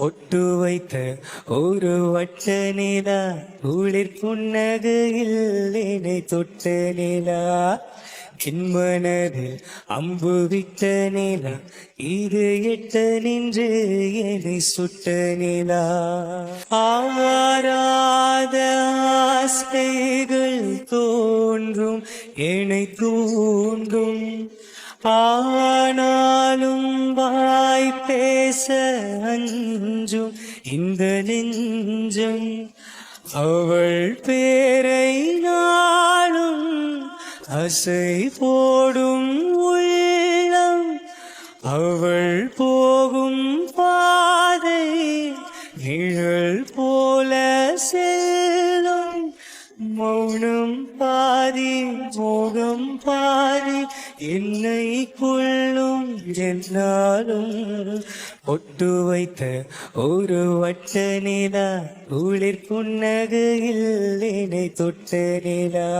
ஒட்டு வைத்த ஒரு வட்ட நிலா குளிர் புன்னகையில் என்னை தொட்ட நிலா என் அம்பு விட்ட நிலா இது எட்ட நின்று என்னை சுட்ட நிலா. ஆராத ஆசைகள் தோன்றும் என்னை தூண்டும். ஆனாலும் வாய் பேச அஞ்சும் இந்த நெஞ்சம். அவள் பேரை நாளும் அசை போடும் உள்ளம். அவள் போகும் பாதை நிழல் போல சே மௌனம் பாரி மோகம் பாரி என்னை கொள்ளும் என்னாலும் ஒட்டு வைத்த ஒரு வட்ட நிலா குளிர் புன்னகையில் என்னை தொட்ட நிலா.